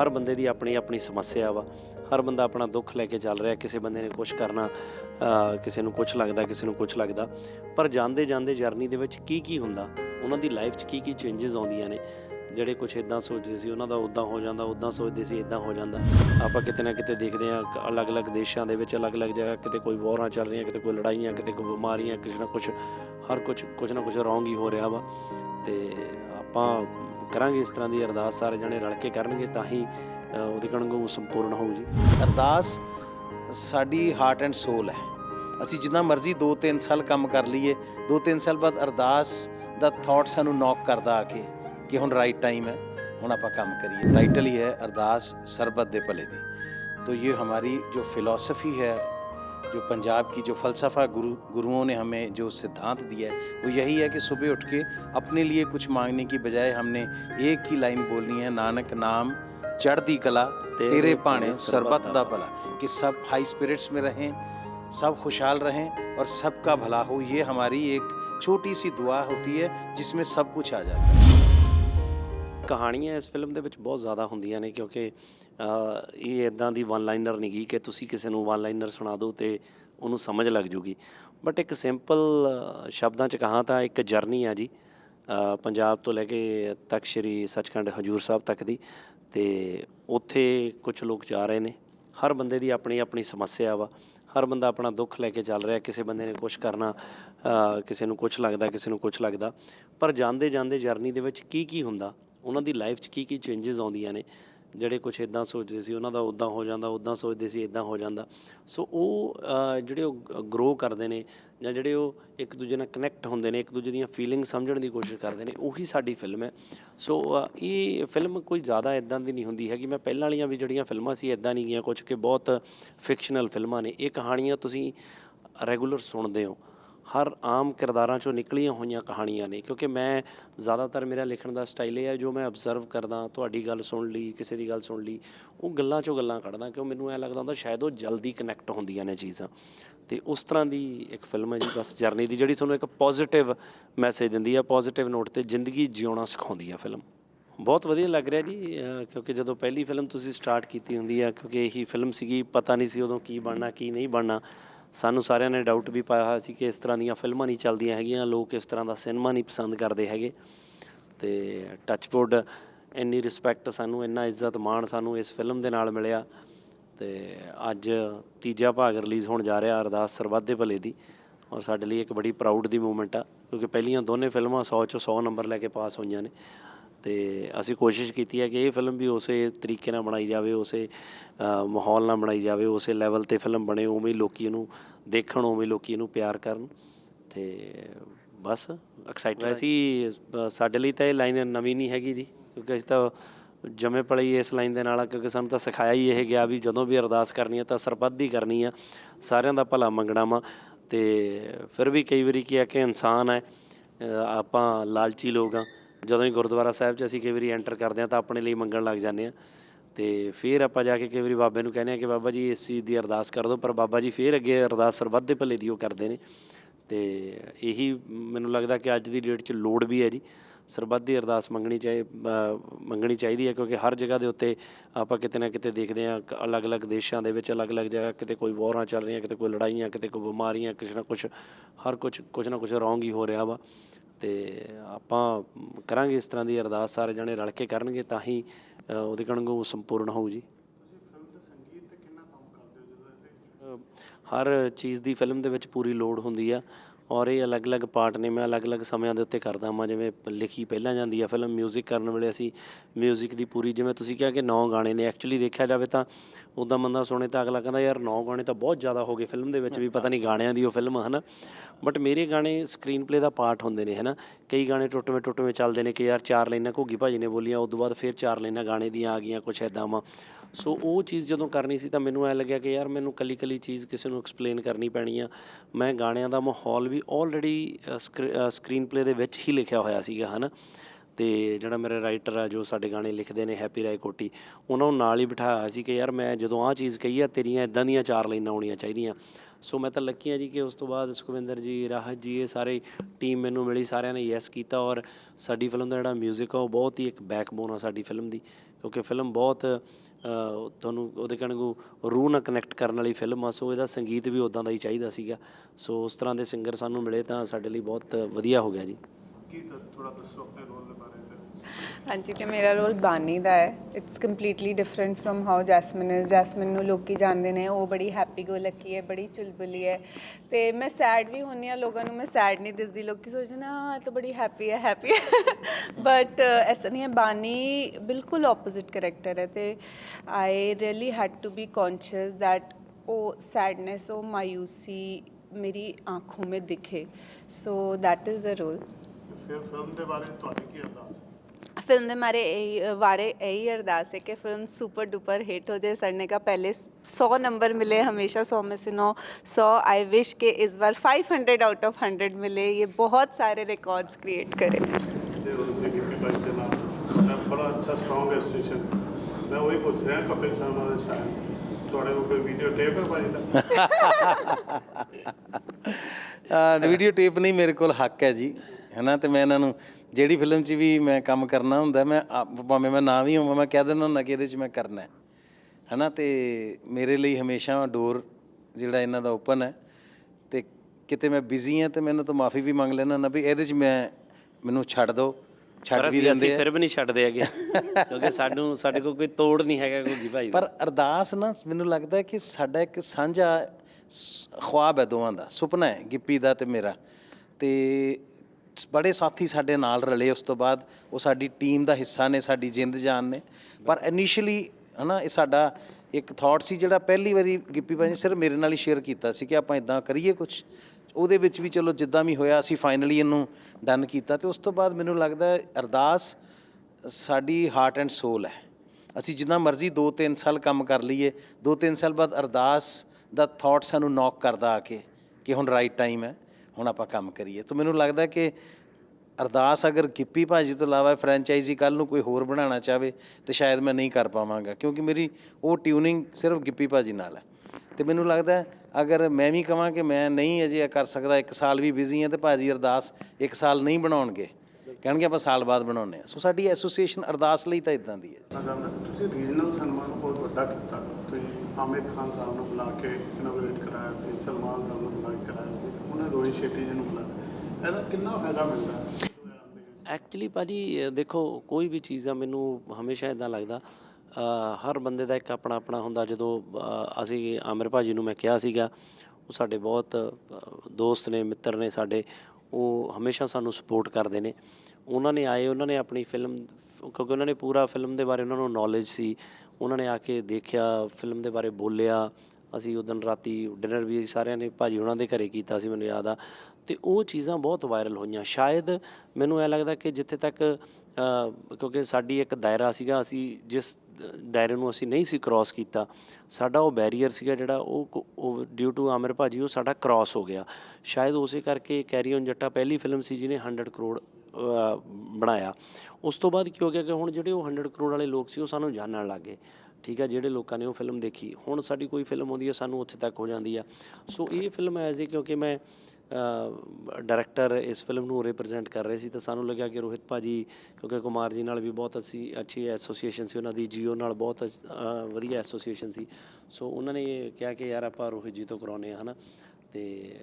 ਹਰ ਬੰਦੇ ਦੀ ਆਪਣੀ ਆਪਣੀ ਸਮੱਸਿਆ ਵਾ। ਹਰ ਬੰਦਾ ਆਪਣਾ ਦੁੱਖ ਲੈ ਕੇ ਚੱਲ ਰਿਹਾ, ਕਿਸੇ ਬੰਦੇ ਨੇ ਕੁਝ ਕਰਨਾ ਕਿਸੇ ਨੂੰ ਕੁਝ ਲੱਗਦਾ, ਕਿਸੇ ਨੂੰ ਕੁਝ ਲੱਗਦਾ। ਪਰ ਜਾਂਦੇ ਜਾਂਦੇ ਜਰਨੀ ਦੇ ਵਿੱਚ ਕੀ ਕੀ ਹੁੰਦਾ? ਉਹਨਾਂ ਦੀ ਲਾਈਫ 'ਚ ਕੀ ਕੀ ਚੇਂਜਸ ਆਉਂਦੀਆਂ ਨੇ? ਜਿਹੜੇ ਕੁਝ ਇਦਾਂ ਸੋਚਦੇ ਸੀ, ਉਹਨਾਂ ਦਾ ਉਦਾਂ ਹੋ ਜਾਂਦਾ ਉਦਾਂ ਸੋਚਦੇ ਸੀ ਇਦਾਂ ਹੋ ਜਾਂਦਾ। ਆਪਾਂ ਕਿਤੇ ਨਾ ਕਿਤੇ ਦੇਖਦੇ ਆ ਅਲੱਗ-ਅਲੱਗ ਦੇਸ਼ਾਂ ਦੇ ਵਿੱਚ ਅਲੱਗ-ਅਲੱਗ ਜਗ੍ਹਾ, ਕਿਤੇ ਕੋਈ ਵਾਰਾਂ ਚੱਲ ਰਹੀਆਂ, ਕਿਤੇ ਕੋਈ ਲੜਾਈਆਂ, ਕਿਤੇ ਕੋਈ ਬਿਮਾਰੀਆਂ, ਕਿਸੇ ਨਾ ਕੁਝ ਹਰ ਕੁਝ ਕੁਝ ਨਾ ਕੁਝ ਰੌਂਗ ਹੀ ਹੋ ਰਿਹਾ ਵਾ ਤੇ ਆਪਾਂ ਕਰਾਂਗੇ ਇਸ ਤਰ੍ਹਾਂ ਦੀ ਅਰਦਾਸ ਸਾਰੇ ਜਣੇ ਰਲ ਕੇ ਕਰਨਗੇ ਤਾਂ ਹੀ ਅ, ਉਹਦੇ ਕਣਗੋ ਸੰਪੂਰਨ ਹੋਊ ਜੀ ਅਰਦਾਸ ਸਾਡੀ ਹਾਰਟ ਐਂਡ ਸੋਲ ਹੈ ਅਸੀਂ ਜਿੰਨਾ ਮਰਜ਼ੀ 2-3 ਸਾਲ ਕੰਮ ਕਰ ਲਈਏ 2-3 ਸਾਲ ਬਾਅਦ ਅਰਦਾਸ ਦਾ ਥਾਟ ਸਾਨੂੰ ਨੌਕ ਕਰਦਾ ਆ ਕੇ ਕਿ ਹੁਣ ਰਾਈਟ ਟਾਈਮ ਹੈ ਹੁਣ ਆਪਾਂ ਕੰਮ ਕਰੀਏ ਟਾਈਟਲ ਹੀ ਹੈ ਅਰਦਾਸ ਸਰਬਤ ਦੇ ਭਲੇ ਦੀ तो ये हमारी जो फिलॉसफी है जो पंजाब की जो फ़लसफ़ा गुरु गुरुओं ने हमें जो सिद्धांत दिया है वो यही है कि सुबह उठ के अपने लिए कुछ मांगने की बजाय हमने एक ही लाइन बोलनी है नानक नाम चढ़ती कला तेरे पाने सरबत दा भला। कि सब हाई स्पिरिट्स में रहें सब खुशहाल रहें और सबका भला हो ये हमारी एक छोटी सी दुआ होती है जिसमें सब कुछ आ जाता है। ਕਹਾਣੀਆਂ ਇਸ ਫਿਲਮ ਦੇ ਵਿੱਚ ਬਹੁਤ ਜ਼ਿਆਦਾ ਹੁੰਦੀਆਂ ਨੇ ਕਿਉਂਕਿ ਇਹ ਇਦਾਂ ਦੀ ਵਨ ਲਾਈਨਰ ਨਹੀਂ ਗੀ ਕਿ ਤੁਸੀਂ ਕਿਸੇ ਨੂੰ ਵਨ ਲਾਈਨਰ ਸੁਣਾ ਦਿਓ ਤੇ ਉਹਨੂੰ ਸਮਝ ਲੱਗ ਜੂਗੀ। ਬਟ ਇੱਕ ਸਿੰਪਲ ਸ਼ਬਦਾਂ ਚ ਕਹਾਂ ਤਾਂ ਇੱਕ ਜਰਨੀ ਆ ਜੀ ਪੰਜਾਬ ਤੋਂ ਲੈ ਕੇ ਤੱਕ ਸ਼੍ਰੀ ਸੱਚਖੰਡ ਹਜੂਰ ਸਾਹਿਬ ਤੱਕ ਦੀ ਤੇ ਉੱਥੇ ਕੁਝ ਲੋਕ ਜਾ ਰਹੇ ਨੇ। ਹਰ ਬੰਦੇ ਦੀ ਆਪਣੀ ਆਪਣੀ ਸਮੱਸਿਆ ਵਾ, ਹਰ ਬੰਦਾ ਆਪਣਾ ਦੁੱਖ ਲੈ ਕੇ ਚੱਲ ਰਿਹਾ, ਕਿਸੇ ਬੰਦੇ ਨੇ ਕੁਝ ਕਰਨਾ ਕਿਸੇ ਨੂੰ ਕੁਝ ਲੱਗਦਾ, ਕਿਸੇ ਨੂੰ ਕੁਝ ਲੱਗਦਾ। ਪਰ ਜਾਂਦੇ ਜਾਂਦੇ ਜਰਨੀ ਦੇ ਵਿੱਚ ਕੀ ਕੀ ਹੁੰਦਾ? ਉਹਨਾਂ ਦੀ ਲਾਈਫ 'ਚ ਕੀ ਕੀ ਚੇਂਜਸ ਆਉਂਦੀਆਂ ਨੇ? ਜਿਹੜੇ ਕੁਝ ਇਦਾਂ ਸੋਚਦੇ ਸੀ, ਉਹਨਾਂ ਦਾ ਉਦਾਂ ਹੋ ਜਾਂਦਾ ਉਦਾਂ ਸੋਚਦੇ ਸੀ ਇਦਾਂ ਹੋ ਜਾਂਦਾ। ਸੋ ਉਹ ਜਿਹੜੇ ਉਹ ਗਰੋ ਕਰਦੇ ਨੇ ਜਾਂ ਜਿਹੜੇ ਉਹ ਇੱਕ ਦੂਜੇ ਨਾਲ ਕਨੈਕਟ ਹੁੰਦੇ ਨੇ, ਇੱਕ ਦੂਜੇ ਦੀਆਂ ਫੀਲਿੰਗ ਸਮਝਣ ਦੀ ਕੋਸ਼ਿਸ਼ ਕਰਦੇ ਨੇ, ਉਹੀ ਸਾਡੀ ਫਿਲਮ ਹੈ। ਸੋ ਇਹ ਫਿਲਮ ਕੋਈ ਜ਼ਿਆਦਾ ਇਦਾਂ ਦੀ ਨਹੀਂ ਹੁੰਦੀ ਹੈਗੀ। ਮੈਂ ਪਹਿਲਾਂ ਵਾਲੀਆਂ ਵੀ ਜਿਹੜੀਆਂ ਫਿਲਮਾਂ ਸੀ ਇਦਾਂ ਨਹੀਂ ਗਈਆਂ ਕੁਝ ਕਿ ਬਹੁਤ ਫਿਕਸ਼ਨਲ ਫਿਲਮਾਂ ਨੇ। ਇਹ ਕਹਾਣੀਆਂ ਤੁਸੀਂ ਰੈਗੂਲਰ ਸੁਣਦੇ ਹੋ। ਹਰ ਆਮ ਕਿਰਦਾਰਾਂ ਚੋਂ ਨਿਕਲੀਆਂ ਹੋਈਆਂ ਕਹਾਣੀਆਂ ਨੇ, ਕਿਉਂਕਿ ਮੈਂ ਜ਼ਿਆਦਾਤਰ ਮੇਰਾ ਲਿਖਣ ਦਾ ਸਟਾਈਲ ਇਹ ਹੈ, ਜੋ ਮੈਂ ਅਬਜ਼ਰਵ ਕਰਦਾ, ਤੁਹਾਡੀ ਗੱਲ ਸੁਣ ਲਈ, ਕਿਸੇ ਦੀ ਗੱਲ ਸੁਣ ਲਈ, ਉਹ ਗੱਲਾਂ ਚੋਂ ਗੱਲਾਂ ਕੱਢਦਾ, ਕਿਉਂ ਮੈਨੂੰ ਐ ਲੱਗਦਾ ਹੁੰਦਾ ਸ਼ਾਇਦ ਉਹ ਜਲਦੀ ਕਨੈਕਟ ਹੁੰਦੀਆਂ ਨੇ ਚੀਜ਼ਾਂ। ਤੇ ਉਸ ਤਰ੍ਹਾਂ ਦੀ ਇੱਕ ਫਿਲਮ ਹੈ ਜੀ, ਬਸ ਜਰਨੀ ਦੀ, ਜਿਹੜੀ ਤੁਹਾਨੂੰ ਇੱਕ ਪੋਜ਼ਿਟਿਵ ਮੈਸੇਜ ਦਿੰਦੀ ਹੈ ਪੋਜ਼ਿਟਿਵ ਨੋਟ ਤੇ ਜ਼ਿੰਦਗੀ ਜਿਉਣਾ ਸਿਖਾਉਂਦੀ ਹੈ ਫਿਲਮ ਬਹੁਤ ਵਧੀਆ ਲੱਗ ਰਿਹਾ ਜੀ ਕਿਉਂਕਿ ਜਦੋਂ ਪਹਿਲੀ ਫਿਲਮ ਤੁਸੀਂ ਸਟਾਰਟ ਕੀਤੀ ਹੁੰਦੀ ਆ ਕਿਉਂਕਿ ਇਹੀ ਫਿਲਮ ਸੀਗੀ, ਪਤਾ ਨਹੀਂ ਸੀ ਉਦੋਂ ਕੀ ਬਣਨਾ, ਕੀ ਨਹੀਂ ਬਣਨਾ ਸਾਨੂੰ ਸਾਰਿਆਂ ਨੇ ਡਾਊਟ ਵੀ ਪਾਇਆ ਹੋਇਆ ਸੀ ਕਿ ਇਸ ਤਰ੍ਹਾਂ ਦੀਆਂ ਫਿਲਮਾਂ ਨਹੀਂ ਚੱਲਦੀਆਂ ਹੈਗੀਆਂ, ਲੋਕ ਇਸ ਤਰ੍ਹਾਂ ਦਾ ਸਿਨੇਮਾ ਨਹੀਂ ਪਸੰਦ ਕਰਦੇ ਹੈਗੇ। ਤੇ ਟੱਚਵੁੱਡ ਇੰਨੀ ਰਿਸਪੈਕਟ ਸਾਨੂੰ, ਇੰਨਾ ਇੱਜ਼ਤ ਮਾਣ ਸਾਨੂੰ ਇਸ ਫਿਲਮ ਦੇ ਨਾਲ ਮਿਲਿਆ। ਤੇ ਅੱਜ ਤੀਜਾ ਭਾਗ ਰਿਲੀਜ਼ ਹੋਣ ਜਾ ਰਿਹਾ ਅਰਦਾਸ ਸਰਬੱਤ ਦੇ ਭਲੇ ਦੀ, ਔਰ ਸਾਡੇ ਲਈ ਇੱਕ ਬੜੀ ਪ੍ਰਾਊਡ ਦੀ ਮੂਮੈਂਟ ਆ, ਕਿਉਂਕਿ ਪਹਿਲੀਆਂ ਦੋਨੇ ਫਿਲਮਾਂ 100 ਚੋਂ 100 ਨੰਬਰ ਲੈ ਕੇ ਪਾਸ ਹੋਈਆਂ ਨੇ। ਤੇ ਅਸੀਂ ਕੋਸ਼ਿਸ਼ ਕੀਤੀ ਹੈ ਕਿ ਇਹ ਫਿਲਮ ਵੀ ਉਸੇ ਤਰੀਕੇ ਨਾਲ ਬਣਾਈ ਜਾਵੇ ਉਸੇ ਮਾਹੌਲ ਨਾਲ ਬਣਾਈ ਜਾਵੇ ਉਸੇ ਲੈਵਲ ਤੇ ਫਿਲਮ ਬਣੇ ਉਵੇਂ ਹੀ ਲੋਕੀ ਇਹਨੂੰ ਦੇਖਣ ਉਵੇਂ ਹੀ ਲੋਕੀ ਇਹਨੂੰ ਪਿਆਰ ਕਰਨ ਤੇ ਬਸ ਐਕਸਾਈਟਡ ਅਸੀਂ ਸਾਡੇ ਲਈ ਤਾਂ ਇਹ ਲਾਈਨ ਨਵੀਂ ਨਹੀਂ ਹੈਗੀ ਜੀ ਕਿਉਂਕਿ ਅਸੀਂ ਤਾਂ ਜਮੇ ਪਲੀ ਇਸ ਲਾਈਨ ਦੇ ਨਾਲ ਕਿਉਂਕਿ ਸਾਨੂੰ ਤਾਂ ਸਿਖਾਇਆ ਹੀ ਇਹ ਗਿਆ ਵੀ ਜਦੋਂ ਵੀ ਅਰਦਾਸ ਕਰਨੀ ਹੈ ਤਾਂ ਸਰਬੱਤ ਦੀ ਕਰਨੀ ਆ ਸਾਰਿਆਂ ਦਾ ਭਲਾ ਮੰਗਣਾ ਵਾ ਤੇ ਫਿਰ ਵੀ ਕਈ ਵਾਰੀ ਕੀ ਹੈ ਕਿ ਇਨਸਾਨ ਹੈ ਆਪਾਂ ਲਾਲਚੀ ਲੋਕ ਆ ਜਦੋਂ ਹੀ ਗੁਰਦੁਆਰਾ ਸਾਹਿਬ 'ਚ ਅਸੀਂ ਕਈ ਵਾਰੀ ਐਂਟਰ ਕਰਦੇ ਆ ਤਾਂ ਆਪਣੇ ਲਈ ਮੰਗਣ ਲੱਗ ਜਾਂਦੇ ਆ ਤੇ ਫਿਰ ਆਪਾਂ ਜਾ ਕੇ ਕਈ ਵਾਰੀ ਬਾਬੇ ਨੂੰ ਕਹਿੰਦੇ ਆ ਕਿ ਬਾਬਾ ਜੀ ਇਸ ਚੀਜ਼ ਦੀ ਅਰਦਾਸ ਕਰ ਦਿਓ, ਪਰ ਬਾਬਾ ਜੀ ਫਿਰ ਅੱਗੇ ਅਰਦਾਸ ਸਰਬੱਤ ਦੇ ਭਲੇ ਦੀ ਉਹ ਕਰਦੇ ਨੇ। ਤੇ ਇਹੀ ਮੈਨੂੰ ਲੱਗਦਾ ਕਿ ਅੱਜ ਦੀ ਡੇਟ 'ਚ ਲੋੜ ਵੀ ਹੈ ਜੀ। ਸਰਬੱਤ ਦੀ ਅਰਦਾਸ ਮੰਗਣੀ ਚਾਹੀ ਮੰਗਣੀ ਚਾਹੀਦੀ ਹੈ, ਕਿਉਂਕਿ ਹਰ ਜਗ੍ਹਾ ਦੇ ਉੱਤੇ ਆਪਾਂ ਕਿਤੇ ਨਾ ਕਿਤੇ ਦੇਖਦੇ ਹਾਂ ਅਲੱਗ-ਅਲੱਗ ਦੇਸ਼ਾਂ ਦੇ ਵਿੱਚ ਅਲੱਗ-ਅਲੱਗ ਜਗ੍ਹਾ ਕਿਤੇ ਕੋਈ ਵਾਰਾਂ ਚੱਲ ਰਹੀਆਂ, ਕਿਤੇ ਕੋਈ ਲੜਾਈਆਂ, ਕਿਤੇ ਕੋਈ ਬਿਮਾਰੀਆਂ, ਕੁਛ ਨਾ ਕੁਛ, ਹਰ ਕੁਛ ਕੁਛ ਨਾ ਕੁਛ ਰੌਂਗ ਹੀ ਹੋ ਰਿਹਾ ਵਾ। ਤੇ ਆਪਾਂ ਕਰਾਂਗੇ ਇਸ ਤਰ੍ਹਾਂ ਦੀ ਅਰਦਾਸ ਸਾਰੇ ਜਣੇ ਰਲ ਕੇ ਕਰਨਗੇ ਤਾਂ ਹੀ ਉਹਦੇ ਕਣਗੋ ਸੰਪੂਰਨ ਹੋਊ ਜੀ। ਹਰ ਚੀਜ਼ ਦੀ ਫਿਲਮ ਦੇ ਵਿੱਚ ਪੂਰੀ ਲੋਡ ਹੁੰਦੀ ਆ। ਔਰ ਇਹ ਅਲੱਗ-ਅਲੱਗ ਪਾਰਟ ਨੇ ਮੈਂ ਅਲੱਗ-ਅਲੱਗ ਸਮਿਆਂ ਦੇ ਉੱਤੇ ਕਰਦਾ ਹਾਂ ਜਿਵੇਂ ਲਿਖੀ ਪਹਿਲਾਂ ਜਾਂਦੀ ਆ ਫਿਲਮ 뮤직 ਕਰਨ ਵੇਲੇ ਅਸੀਂ 뮤직 ਦੀ ਪੂਰੀ ਜਿਵੇਂ ਤੁਸੀਂ ਕਿਹਾ ਕਿ 9 ਗਾਣੇ ਨੇ ਐਕਚੁਅਲੀ ਦੇਖਿਆ ਜਾਵੇ ਤਾਂ ਉਦਾਂ ਬੰਦਾ ਸੁਣੇ ਤਾਂ ਅਗਲਾ ਕਹਿੰਦਾ ਯਾਰ 9 ਗਾਣੇ ਤਾਂ ਬਹੁਤ ਜ਼ਿਆਦਾ ਹੋ ਗਏ ਫਿਲਮ ਦੇ ਵਿੱਚ ਵੀ ਪਤਾ ਨਹੀਂ ਗਾਣਿਆਂ ਦੀ ਉਹ ਫਿਲਮ ਹਨਾ ਬਟ ਮੇਰੇ ਗਾਣੇ ਸਕਰੀਨ ਪਲੇ ਦਾ ਪਾਰਟ ਹੁੰਦੇ ਨੇ ਹਨਾ ਕਈ ਗਾਣੇ ਟੁੱਟਵੇਂ ਟੁੱਟਵੇਂ ਚੱਲਦੇ ਨੇ ਕਿ ਯਾਰ ਚਾਰ ਲਾਈਨਾਂ ਘੁੱਗੀ ਭਾਜੀ ਨੇ ਬੋਲੀਆਂ ਉਸ ਤੋਂ ਬਾਅਦ ਫਿਰ ਚਾਰ ਲਾਈਨਾਂ ਗਾਣੇ ਦੀਆਂ ਆ ਗਈਆਂ ਕੁਛ ਐਦਾਂ ਵਾ ਸੋ ਉਹ ਚੀਜ਼ ਜਦੋਂ ਕਰਨੀ ਸੀ ਤਾਂ ਮੈਨੂੰ ਐ ਲੱਗਿਆ ਕਿ ਯਾਰ ਮੈਨੂੰ ਕੱਲੀ ਕੱਲੀ ਚੀਜ਼ ਕਿਸੇ ਨੂੰ ਐਕਸਪਲੇਨ ਕਰਨੀ ਪੈਣੀ ਆ। ਮੈਂ ਗਾਣਿਆਂ ਦਾ ਮਾਹੌਲ ਵੀ ਆਲਰੇਡੀ ਸਕਰੀਨ ਪਲੇ ਦੇ ਵਿੱਚ ਹੀ ਲਿਖਿਆ ਹੋਇਆ ਸੀਗਾ, ਹਨਾ? ਤੇ ਜਿਹੜਾ ਮੇਰੇ ਰਾਈਟਰ ਆ, ਜੋ ਸਾਡੇ ਗਾਣੇ ਲਿਖਦੇ ਨੇ ਹੈਪੀ ਰਾਏ ਕੋਟੀ ਉਹਨਾਂ ਨੂੰ ਨਾਲ ਹੀ ਬਿਠਾਇਆ ਹੋਇਆ ਸੀ ਕਿ ਯਾਰ ਮੈਂ ਜਦੋਂ ਆਹ ਚੀਜ਼ ਕਹੀ ਆ, ਤੇਰੀਆਂ ਇਦਾਂ ਦੀਆਂ ਚਾਰ ਲਾਈਨਾਂ ਆਉਣੀਆਂ ਚਾਹੀਦੀਆਂ। ਸੋ ਮੈਂ ਤਾਂ ਲੱਕੀ ਹਾਂ ਜੀ ਕਿ ਉਸ ਤੋਂ ਬਾਅਦ ਸੁਖਵਿੰਦਰ ਜੀ, ਰਾਹਤ ਜੀ, ਇਹ ਸਾਰੇ ਟੀਮ ਮੈਨੂੰ ਮਿਲੀ, ਸਾਰਿਆਂ ਨੇ ਯੈਸ ਕੀਤਾ ਔਰ ਸਾਡੀ ਫਿਲਮ ਦਾ ਜਿਹੜਾ 뮤직 ਆ ਉਹ ਬਹੁਤ ਹੀ ਇੱਕ ਬੈਕਬੋਨ ਆ ਸਾਡੀ ਫਿਲਮ ਦੀ, ਕਿਉਂਕਿ ਫਿਲਮ ਬਹੁਤ ਤੁਹਾਨੂੰ ਉਹਦੇ ਕਹਿਣ ਨੂੰ ਰੂਹ ਨਾਲ ਕਨੈਕਟ ਕਰਨ ਵਾਲੀ ਫਿਲਮ ਆ, ਸੋ ਇਹਦਾ ਸੰਗੀਤ ਵੀ ਉਦਾਂ ਦਾ ਹੀ ਚਾਹੀਦਾ ਸੀਗਾ। ਸੋ ਉਸ ਤਰ੍ਹਾਂ ਦੇ ਸਿੰਗਰ ਸਾਨੂੰ ਮਿਲੇ ਤਾਂ ਸਾਡੇ ਲਈ ਬਹੁਤ ਵਧੀਆ ਹੋ ਗਿਆ ਜੀ। ਕੀ ਥੋੜਾ ਦੱਸੋ ਆਪਣੇ ਰੋਲ ਹਾਂਜੀ, ਤੇ ਮੇਰਾ ਰੋਲ ਬਾਨੀ ਦਾ ਹੈ। It's completely different firm how Jasmine is Jasmine ਨੂੰ ਲੋਕੀ ਜਾਣਦੇ ਨੇ, ਉਹ ਬੜੀ ਹੈਪੀ ਗੋ ਲੱਕੀ ਹੈ, ਬੜੀ ਚੁਲਬੁਲੀ ਹੈ। ਤੇ ਮੈਂ ਸੈਡ ਵੀ ਹੁੰਨੀ ਆ ਲੋਕਾਂ ਨੂੰ, ਮੈਂ ਸੈਡ ਨਹੀਂ ਦਿਸਦੀ। ਲੋਕੀ ਸੋਚਦੇ ਨੇ, ਹਾਂ ਤਾਂ ਬੜੀ ਹੈਪੀ ਹੈ ਹੈਪੀ ਬਟ ਐਸਾ ਨਹੀਂ ਹੈ, ਬਾਨੀ ਬਿਲਕੁਲ ਆਪੋਜ਼ਿਟ ਕੈਰੈਕਟਰ ਹੈ। ਤੇ I really had to be conscious that ਉਹ ਸੈਡਨੈਸ ਉਹ ਮਾਇੂਸੀ ਮੇਰੀ ਆਂਖੋਂ ਮੇ ਦਿਖੇ। So that is a role ਫਿਰ ਫਿਲਮ ਦੇ ਬਾਰੇ ਤੁਹਾਡੀ ਕੀ ਅਰਦਾਸ ਫਿਲਮ ਦੇ ਮਾਰੇ ਇਹੀ ਬਾਰੇ ਇਹੀ ਅਰਦਾਸ ਹੈ ਕਿ ਫਿਲਮ ਸੁਪਰ ਡੁਪਰ ਹਿੱਟ ਹੋ जाए सर ने कहा पहले 100 नंबर मिले हमेशा 100 में से 9 100 आई विश के इस बार 500 आउट ऑफ 100 मिले ये बहुत सारे रिकॉर्ड्स क्रिएट करें ਤੇ ਉਹਦੇ ਗਿੱਪੀ ਭਾਈ ਦੇ ਨਾਲ ਤੁਹਾਡਾ ਬੜਾ ਅੱਛਾ ਸਟਰੋਂਗ ਐਸੋਸੀਏਸ਼ਨ ਮੈਂ ਉਹੀ ਪੁੱਛ ਰਿਹਾ ਕਪਿਲ ਸ਼ਰਮਾ ਦੇ ਸ਼ਾਇਦ ਤੁਹਾਡੇ ਕੋਲ ਕੋਈ ਵੀਡੀਓ ਟੇਪ ਹੈ ਭਾਈ ਦਾ ਵੀਡੀਓ ਟੇਪ ਨਹੀਂ ਮੇਰੇ ਕੋਲ ਹੱਕ ਹੈ ਜੀ ਹੈਨਾ ਤੇ ਮੈਂ ਇਹਨਾਂ ਨੂੰ ਜਿਹੜੀ ਫਿਲਮ 'ਚ ਵੀ ਮੈਂ ਕੰਮ ਕਰਨਾ ਹੁੰਦਾ ਮੈਂ ਭਾਵੇਂ ਮੈਂ ਨਾ ਵੀ ਹੋਵਾਂ ਮੈਂ ਕਹਿ ਦਿੰਦਾ ਹੁੰਦਾ ਕਿ ਇਹਦੇ 'ਚ ਮੈਂ ਕਰਨਾ ਹੈ। ਹੈਨਾ? ਤੇ ਮੇਰੇ ਲਈ ਹਮੇਸ਼ਾ ਡੋਰ ਜਿਹੜਾ ਇਹਨਾਂ ਦਾ ਓਪਨ ਹੈ ਤੇ ਕਿਤੇ ਮੈਂ ਬਿਜ਼ੀ ਹਾਂ ਤੇ ਮੈਨੂੰ ਤਾਂ ਮਾਫੀ ਵੀ ਮੰਗ ਲੈਣਾ ਨਾ ਵੀ ਇਹਦੇ 'ਚ ਮੈਂ ਮੈਨੂੰ ਛੱਡ ਦਿਓ ਛੱਡ ਵੀ ਦਿੰਦੇ ਅਸੀਂ ਆ। ਫਿਰ ਵੀ ਨਹੀਂ ਛੱਡਦੇ ਹੈਗੇ। ਕਿਉਂਕਿ ਸਾਨੂੰ ਸਾਡੇ ਕੋਲ ਕੋਈ ਤੋੜ ਨਹੀਂ ਹੈਗਾ ਕੋਈ ਭਾਈ। ਪਰ ਅਰਦਾਸ ਨਾ ਮੈਨੂੰ ਲੱਗਦਾ ਕਿ ਸਾਡਾ ਇੱਕ ਸਾਂਝਾ ਖੁਆਬ ਹੈ ਦੋਵਾਂ ਦਾ ਸੁਪਨਾ ਹੈ ਗਿੱਪੀ ਦਾ ਤੇ ਮੇਰਾ। ਤੇ ਬੜੇ ਸਾਥੀ ਸਾਡੇ ਨਾਲ ਰਲੇ ਉਸ ਤੋਂ ਬਾਅਦ, ਉਹ ਸਾਡੀ ਟੀਮ ਦਾ ਹਿੱਸਾ ਨੇ, ਸਾਡੀ ਜਿੰਦ ਜਾਨ ਨੇ। ਪਰ ਇਨੀਸ਼ੀਅਲੀ ਹਨਾ, ਇਹ ਸਾਡਾ ਇੱਕ ਥਾਟ ਸੀ ਜਿਹੜਾ ਪਹਿਲੀ ਵਾਰੀ ਗਿੱਪੀ ਭਾਈ ਨੇ ਸਿਰਫ ਮੇਰੇ ਨਾਲ ਹੀ ਸ਼ੇਅਰ ਕੀਤਾ ਸੀ ਕਿ ਆਪਾਂ ਇਦਾਂ ਕਰੀਏ ਕੁਝ ਉਹਦੇ ਵਿੱਚ ਵੀ ਚਲੋ ਜਿੱਦਾਂ ਵੀ ਹੋਇਆ, ਅਸੀਂ ਫਾਈਨਲੀ ਇਹਨੂੰ ਡਨ ਕੀਤਾ ਤੇ ਉਸ ਤੋਂ ਬਾਅਦ ਮੈਨੂੰ ਲੱਗਦਾ ਅਰਦਾਸ ਸਾਡੀ ਹਾਰਟ ਐਂਡ ਸੋਲ ਹੈ। ਅਸੀਂ ਜਿੰਨਾ ਮਰਜ਼ੀ 2-3 ਸਾਲ ਕੰਮ ਕਰ ਲਈਏ 2-3 ਸਾਲ ਬਾਅਦ ਅਰਦਾਸ ਦਾ ਥਾਟ ਸਾਨੂੰ ਨੌਕ ਕਰਦਾ ਆ ਕੇ ਕਿ ਹੁਣ ਰਾਈਟ ਟਾਈਮ ਹੈ। ਹੁਣ ਆਪਾਂ ਕੰਮ ਕਰੀਏ। ਤਾਂ ਮੈਨੂੰ ਲੱਗਦਾ ਕਿ ਅਰਦਾਸ ਅਗਰ ਗਿੱਪੀ ਭਾਜੀ ਤੋਂ ਇਲਾਵਾ ਫਰੈਂਚਾਈਜ਼ੀ ਕੱਲ ਨੂੰ ਕੋਈ ਹੋਰ ਬਣਾਉਣਾ ਚਾਹਵੇ, ਤੇ ਸ਼ਾਇਦ ਮੈਂ ਨਹੀਂ ਕਰ ਪਾਵਾਂਗਾ, ਕਿਉਂਕਿ ਮੇਰੀ ਉਹ ਟਿਊਨਿੰਗ ਸਿਰਫ ਗਿੱਪੀ ਭਾਜੀ ਨਾਲ ਹੈ। ਤੇ ਮੈਨੂੰ ਲੱਗਦਾ ਅਗਰ ਮੈਂ ਵੀ ਕਹਾਂ ਕਿ ਮੈਂ ਨਹੀਂ ਅਜੇ ਕਰ ਸਕਦਾ, ਇੱਕ ਸਾਲ ਵੀ ਬਿਜ਼ੀ ਹਾਂ ਤੇ ਭਾਜੀ ਅਰਦਾਸ ਇੱਕ ਸਾਲ ਨਹੀਂ ਬਣਾਉਣਗੇ, ਕਹਿਣਗੇ ਆਪਾਂ ਸਾਲ ਬਾਅਦ ਬਣਾਉਂਦੇ ਹਾਂ। ਸੋ ਸਾਡੀ ਐਸੋਸੀਏਸ਼ਨ ਅਰਦਾਸ ਲਈ ਤਾਂ ਇਦਾਂ ਦੀ ਹੈ ਤੁਸੀਂ ਰੀਜਨਲ ਸਨਮਾਨ ਬਹੁਤ ਵੱਡਾ ਕੀਤਾ। ਤੁਸੀਂ ਆਮਿਰ ਖਾਨ ਸਾਹਿਬ ਨੂੰ ਬੁਲਾ ਕੇ ਇਨੋਗ੍ਰੇਟ ਕਰਾਇਆ ਸੀ, ਸਲਮਾਨ ਸਾਹਿਬ ਨੂੰ ਬੁਲਾ ਕੇ ਕਰਾਇਆ ਸੀ ਰੋਹਿਤ ਸ਼ੈਟੀ ਜੀ ਨੂੰ ਬੁਲਾਇਆ ਇਹਦਾ ਕਿੰਨਾ ਫਾਇਦਾ ਮਿਲਦਾ? ਐਕਚੁਅਲੀ ਭਾਜੀ ਦੇਖੋ, ਕੋਈ ਵੀ ਚੀਜ਼ ਆ, ਮੈਨੂੰ ਹਮੇਸ਼ਾ ਇਦਾਂ ਲੱਗਦਾ ਹਰ ਬੰਦੇ ਦਾ ਇੱਕ ਆਪਣਾ ਆਪਣਾ ਹੁੰਦਾ। ਜਦੋਂ ਅਸੀਂ ਆਮਿਰ ਭਾਜੀ ਨੂੰ ਮੈਂ ਕਿਹਾ ਸੀਗਾ, ਉਹ ਸਾਡੇ ਬਹੁਤ ਦੋਸਤ ਨੇ, ਮਿੱਤਰ ਨੇ ਸਾਡੇ, ਉਹ ਹਮੇਸ਼ਾ ਸਾਨੂੰ ਸਪੋਰਟ ਕਰਦੇ ਨੇ। ਉਹਨਾਂ ਨੇ ਆਏ, ਉਹਨਾਂ ਨੇ ਆਪਣੀ ਫਿਲਮ ਕਿਉਂਕਿ ਉਹਨਾਂ ਨੇ ਪੂਰਾ ਫਿਲਮ ਦੇ ਬਾਰੇ ਉਹਨਾਂ ਨੂੰ ਨੌਲੇਜ ਸੀ। ਉਹਨਾਂ ਨੇ ਆ ਕੇ ਦੇਖਿਆ ਫਿਲਮ ਦੇ ਬਾਰੇ ਬੋਲਿਆ ਅਸੀਂ ਉਸ ਦਿਨ ਰਾਤੀ ਡਿਨਰ ਵੀ ਸਾਰਿਆਂ ਨੇ ਭਾਜੀ ਉਹਨਾਂ ਦੇ ਘਰੇ ਕੀਤਾ ਸੀ, ਮੈਨੂੰ ਯਾਦ ਆ। ਤੇ ਉਹ ਚੀਜ਼ਾਂ ਬਹੁਤ ਵਾਇਰਲ ਹੋਈਆਂ। ਸ਼ਾਇਦ ਮੈਨੂੰ ਐ ਲੱਗਦਾ ਕਿ ਜਿੱਥੇ ਤੱਕ ਕਿਉਂਕਿ ਸਾਡੀ ਇੱਕ ਦਾਇਰਾ ਸੀਗਾ, ਅਸੀਂ ਜਿਸ ਦਾਇਰੇ ਨੂੰ ਅਸੀਂ ਨਹੀਂ ਸੀ ਕ੍ਰਾਸ ਕੀਤਾ, ਸਾਡਾ ਉਹ ਬੈਰੀਅਰ ਸੀਗਾ ਜਿਹੜਾ ਉਹ ਡਿਊ ਟੂ ਆਮਿਰ ਭਾਜੀ, ਉਹ ਸਾਡਾ ਕ੍ਰਾਸ ਹੋ ਗਿਆ। ਸ਼ਾਇਦ ਉਸੇ ਕਰਕੇ ਕੈਰੀ ਔਨ ਜੱਟਾ ਪਹਿਲੀ ਫਿਲਮ ਸੀ ਜਿਹਨੇ 100 ਕਰੋੜ ਬਣਾਇਆ। ਉਸ ਤੋਂ ਬਾਅਦ ਕੀ ਹੋ ਗਿਆ ਕਿ ਹੁਣ ਜਿਹੜੇ ਉਹ 100 ਕਰੋੜ ਵਾਲੇ ਲੋਕ ਸੀ, ਉਹ ਸਾਨੂੰ ਜਾਣਨ ਲੱਗ ਗਏ। ਠੀਕ ਹੈ, ਜਿਹੜੇ ਲੋਕਾਂ ਨੇ ਉਹ ਫਿਲਮ ਦੇਖੀ। ਹੁਣ ਸਾਡੀ ਕੋਈ ਫਿਲਮ ਆਉਂਦੀ ਹੈ, ਸਾਨੂੰ ਉੱਥੇ ਤੱਕ ਹੋ ਜਾਂਦੀ ਆ। ਸੋ ਇਹ ਫਿਲਮ ਐਜ਼ ਏ ਕਿਉਂਕਿ ਮੈਂ ਡਾਇਰੈਕਟਰ ਇਸ ਫਿਲਮ ਨੂੰ ਰਿਪਰੈਜ਼ੈਂਟ ਕਰ ਰਹੇ ਸੀ, ਤਾਂ ਸਾਨੂੰ ਲੱਗਿਆ ਕਿ ਰੋਹਿਤ ਭਾਜੀ, ਕਿਉਂਕਿ ਕੁਮਾਰ ਜੀ ਨਾਲ ਵੀ ਬਹੁਤ ਅੱਛੀ ਅੱਛੀ ਐਸੋਸੀਏਸ਼ਨ ਸੀ, ਉਹਨਾਂ ਦੀ ਜੀਓ ਨਾਲ ਬਹੁਤ ਵਧੀਆ ਐਸੋਸੀਏਸ਼ਨ ਸੀ। ਸੋ ਉਹਨਾਂ ਨੇ ਕਿਹਾ ਕਿ ਯਾਰ ਆਪਾਂ ਰੋਹਿਤ ਜੀ ਤੋਂ ਕਰਾਉਨੇ ਆ ਹਨਾ। ਤੇ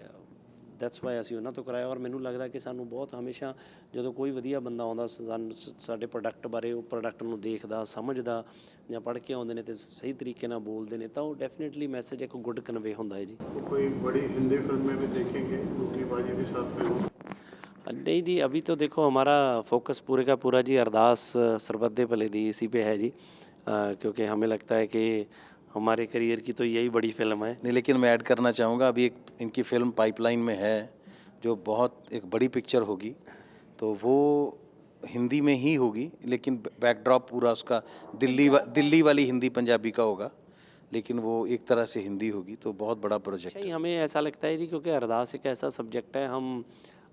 ਦੈਟਸ ਵਾਈ ਅਸੀਂ ਉਹਨਾਂ ਤੋਂ ਕਰਾਇਆ ਔਰ ਮੈਨੂੰ ਲੱਗਦਾ ਕਿ ਸਾਨੂੰ ਬਹੁਤ ਹਮੇਸ਼ਾ ਜਦੋਂ ਕੋਈ ਵਧੀਆ ਬੰਦਾ ਆਉਂਦਾ ਸਾਨੂੰ ਸ- ਸਾਡੇ ਪ੍ਰੋਡਕਟ ਬਾਰੇ ਉਹ ਪ੍ਰੋਡਕਟ ਨੂੰ ਦੇਖਦਾ ਸਮਝਦਾ ਜਾਂ ਪੜ੍ਹ ਕੇ ਆਉਂਦੇ ਨੇ ਤੇ ਸਹੀ ਤਰੀਕੇ ਨਾਲ ਬੋਲਦੇ ਨੇ ਤਾਂ ਉਹ ਡੈਫੀਨਿਟਲੀ ਮੈਸੇਜ ਇੱਕ ਗੁੱਡ ਕਨਵੇ ਹੁੰਦਾ ਹੈ ਜੀ तो कोई बड़ी हिंदी फिल्में भी देखेंगे रूटी बाजी भी साथ में हो नहीं जी अभी तो देखो हमारा फोकस पूरे का पूरा जी अरदास सरबत दे भले दी इसी पे है जी अ, क्योंकि हमें लगता है कि हमारे करियर की तो यही बड़ी फ़िल्म है। नहीं लेकिन मैं ऐड करना चाहूँगा अभी एक इनकी फ़िल्म पाइपलाइन में है जो बहुत एक बड़ी पिक्चर होगी तो वो हिंदी में ही होगी लेकिन बैकड्रॉप पूरा उसका दिल्ली वा, दिल्ली वाली हिंदी पंजाबी का होगा लेकिन वो एक तरह से हिंदी होगी तो बहुत बड़ा प्रोजेक्ट अच्छा ही। हमें ऐसा लगता है जी क्योंकि अरदास एक ऐसा सब्जेक्ट है हम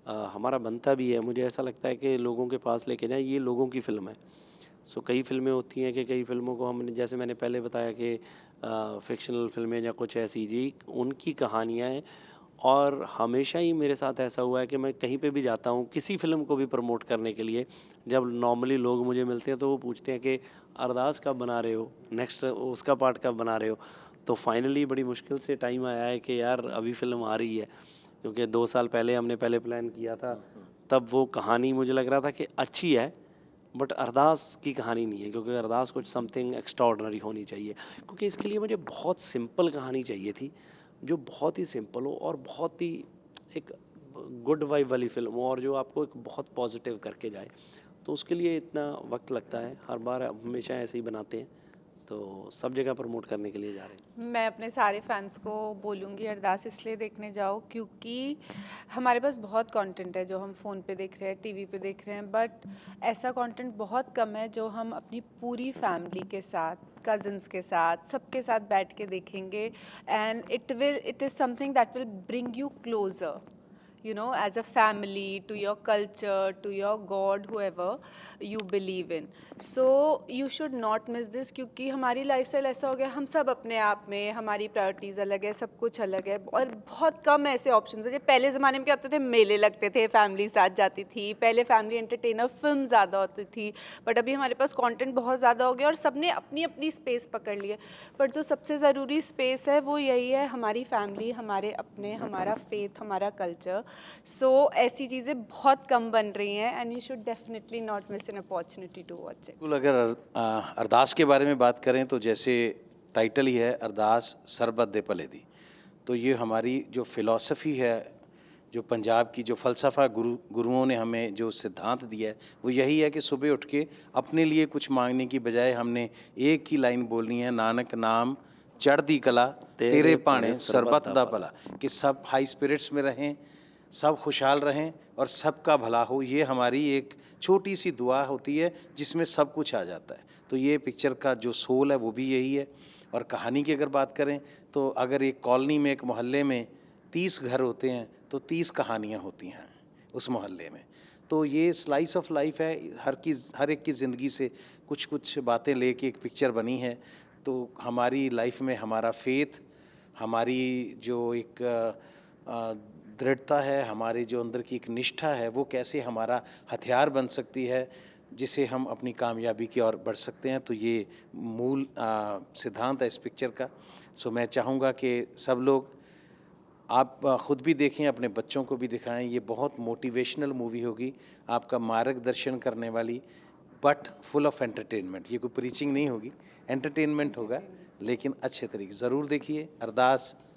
अ, हमारा बनता भी है मुझे ऐसा लगता है कि लोगों के पास लेके जाए ये लोगों की फ़िल्म है। सो कई फ़िल्में होती हैं कि कई फ़िल्मों को हमने जैसे मैंने पहले बताया कि फिक्शनल फ़िल्में या कुछ ऐसी जी, उनकी कहानियाँ हैं। और हमेशा ही मेरे साथ ऐसा हुआ है कि मैं कहीं पे भी जाता हूँ, किसी फ़िल्म को भी प्रमोट करने के लिए, जब नॉर्मली लोग मुझे मिलते हैं तो वो पूछते हैं कि, अरदास कब बना रहे हो? नेक्स्ट उसका पार्ट कब बना रहे हो? तो फाइनली बड़ी मुश्किल से टाइम आया है कि यार, अभी फ़िल्म आ रही है। क्योंकि दो साल पहले हमने पहले प्लान किया था, तब वो कहानी मुझे लग रहा था कि अच्छी है बट अरदास की कहानी नहीं है, क्योंकि अरदास कुछ समथिंग एक्स्ट्रॉडनरी होनी चाहिए। क्योंकि इसके लिए मुझे बहुत सिंपल कहानी चाहिए थी, जो बहुत ही सिंपल हो और बहुत ही एक गुड वाइब वाली फ़िल्म हो और जो आपको एक बहुत पॉजिटिव करके जाए। तो उसके लिए इतना वक्त लगता है, हर बार हमेशा ऐसे ही बनाते हैं। तो सब जगह प्रमोट करने के लिए जा रहे हैं। मैं अपने सारे फैंस को बोलूँगी, अरदास इसलिए देखने जाओ क्योंकि हमारे पास बहुत कंटेंट है जो हम फ़ोन पे देख रहे हैं टीवी पे देख रहे हैं बट ऐसा कंटेंट बहुत कम है जो हम अपनी पूरी फैमिली के साथ कज़न्स के साथ, सबके साथ बैठ के देखेंगे। And it will it is something that will bring you closer you know, as a family, to your culture, to your god, whoever you believe in. So, you should not miss this, क्योंकि हमारी lifestyle ऐसा हो गया, हम सब अपने आप में, हमारी प्रायोरिटीज़ अलग है, सब कुछ अलग है, और बहुत कम ऐसे ऑप्शन थे पहले ज़माने में क्या होते थे, मेले लगते थे फैमिली साथ जाती थी, पहले फैमिली एंटरटेनर फ़िल्म ज़्यादा होती थी बट अभी हमारे पास कंटेंट बहुत ज़्यादा हो गया, और सबने अपनी अपनी स्पेस पकड़ ली है। बट जो सबसे ज़रूरी स्पेस है, वो यही है, हमारी फैमिली हमारे अपने, हमारा फेथ हमारा कल्चर सो so, ऐसी चीज़ें बहुत कम बन रही हैं and you should definitely not miss an opportunity to watch it बिल्कुल अगर अरदास के बारे में बात करें तो जैसे टाइटल ही है अरदास सरबत दे पले दी। तो ये हमारी जो फिलॉसफी है जो पंजाब की जो फ़लसफ़ा गुरु गुरुओं ने हमें जो सिद्धांत दिया है वो यही है कि सुबह उठ के अपने लिए कुछ मांगने की बजाय हमने एक ही लाइन बोलनी है नानक नाम चढ़दी कला तेरे भाणे सरबत दा भला कि सब हाई स्पिरिट्स में रहें सब खुशहाल रहें और सबका भला हो। ये हमारी एक छोटी सी दुआ होती है, जिसमें सब कुछ आ जाता है। तो ये पिक्चर का जो सोल है, वो भी यही है। और कहानी की अगर बात करें तो अगर एक कॉलोनी में, एक मोहल्ले में तीस घर होते हैं तो तीस कहानियाँ होती हैं उस मोहल्ले में। तो ये स्लाइस ऑफ़ लाइफ है, हर की, हर एक की ज़िंदगी से कुछ कुछ बातें लेके एक पिक्चर बनी है। तो हमारी लाइफ में हमारा फेथ, हमारी जो एक दृढ़ता है, हमारे जो अंदर की एक निष्ठा है, वो कैसे हमारा हथियार बन सकती है, जिसे हम अपनी कामयाबी की ओर बढ़ सकते हैं तो ये मूल सिद्धांत है इस पिक्चर का। सो मैं चाहूँगा कि सब लोग, आप खुद भी देखें, अपने बच्चों को भी दिखाएँ, ये बहुत मोटिवेशनल मूवी होगी, आपका मार्गदर्शन करने वाली, बट फुल ऑफ़ एंटरटेनमेंट, ये कोई प्रीचिंग नहीं होगी, एंटरटेनमेंट होगा, लेकिन अच्छे तरीके, ज़रूर देखिए, अरदास